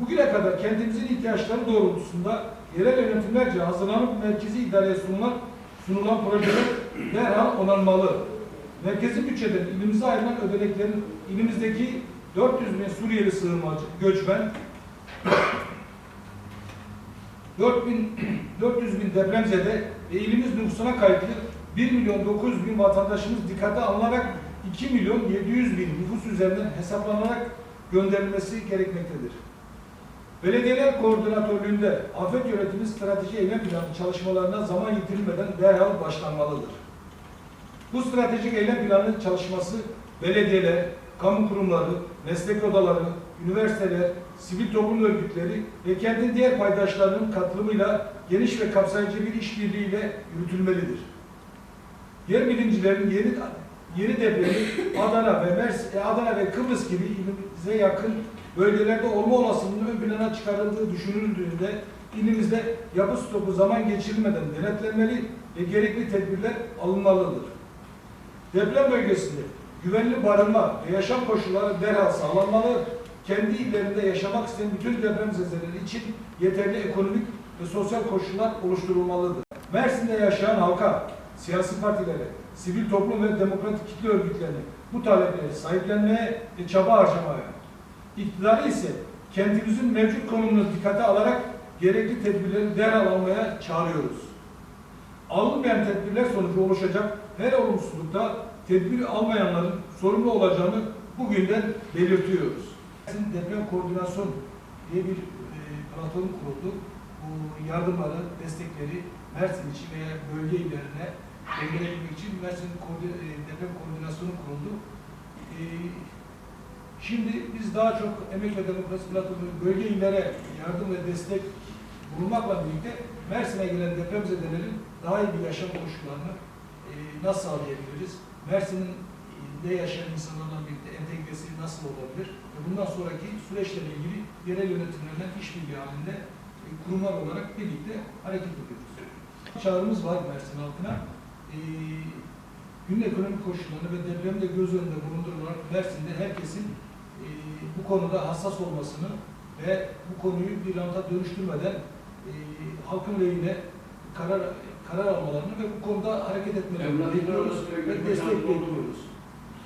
Bugüne kadar kentimizin ihtiyaçları doğrultusunda yerel yönetimlerce hazırlanıp merkezi idareye sunulan, sunulan projeler derhal onanmalı. Merkezi bütçeden ilimize ayrılan ödeneklerin ilimizdeki 400 bin Suriyeli sığınmacı, göçmen, 4000 400 bin depremzede ve ilimiz nüfusuna kayıtlı 1 milyon 900 bin vatandaşımız dikkate alınarak 2 milyon 700 bin nüfus üzerinden hesaplanarak gönderilmesi gerekmektedir. Belediyeler Koordinatörlüğünde afet yönetimi strateji eylem planı çalışmalarına zaman yitirilmeden derhal başlanmalıdır. Bu stratejik eylem planı çalışması belediyeler, kamu kurumları, meslek odaları, üniversiteler, sivil toplum örgütleri ve kentin diğer paydaşlarının katılımıyla geniş ve kapsayıcı bir işbirliğiyle yürütülmelidir. Yer bilimcilerin yeni yeni depremi Adana ve Mers, Adana ve Kıbrıs gibi ilimize yakın bölgelerde olma olasılığının plana çıkarıldığı düşünüldüğünde ilimizde yapı stopu zaman geçirilmeden denetlenmeli ve gerekli tedbirler alınmalıdır. Deprem bölgesinde güvenli barınma ve yaşam koşulları derhal sağlanmalı, kendi illerinde yaşamak isteyen bütün depremzedeleri için yeterli ekonomik ve sosyal koşullar oluşturulmalıdır. Mersin'de yaşayan halka, siyasi partilere, sivil toplum ve demokratik kitle örgütlerine bu talepleri sahiplenmeye ve çaba harcamaya, iktidarı ise kentimizin mevcut konumunu dikkate alarak gerekli tedbirleri derhal almaya çağırıyoruz. Alınmayan tedbirler sonucu oluşacak her olumsuzlukta tedbir almayanların sorumlu olacağını bugünden belirtiyoruz. Deprem Koordinasyon diye bir e, platform kuruldu. Bu yardımları, destekleri Mersin için veya bölge illerine dengelemek için Mersin Koordi- e, Deprem Koordinasyonu kuruldu. E, Şimdi biz daha çok Emek ve Demokrasi Platformu bölge illere yardım ve destek bulunmakla birlikte Mersin'e gelen depremzedelerin daha iyi bir yaşam koşullarını e, nasıl sağlayabiliriz? Mersin'in de yaşayan insanlarla birlikte entegresi nasıl olabilir? Ve bundan sonraki süreçlerle ilgili yerel yönetimlerle işbirliği halinde e, kurumlar olarak birlikte hareket ediyoruz. Çağrımız var Mersin halkına. E, günün ekonomik koşullarını ve depremi de göz önünde bulundurularak Mersin'de herkesin e, bu konuda hassas olmasını ve bu konuyu bir ranta dönüştürmeden e, halkın lehine karar karar almalarını ve bu konuda hareket etmelerini bekliyoruz ve destek bekliyoruz.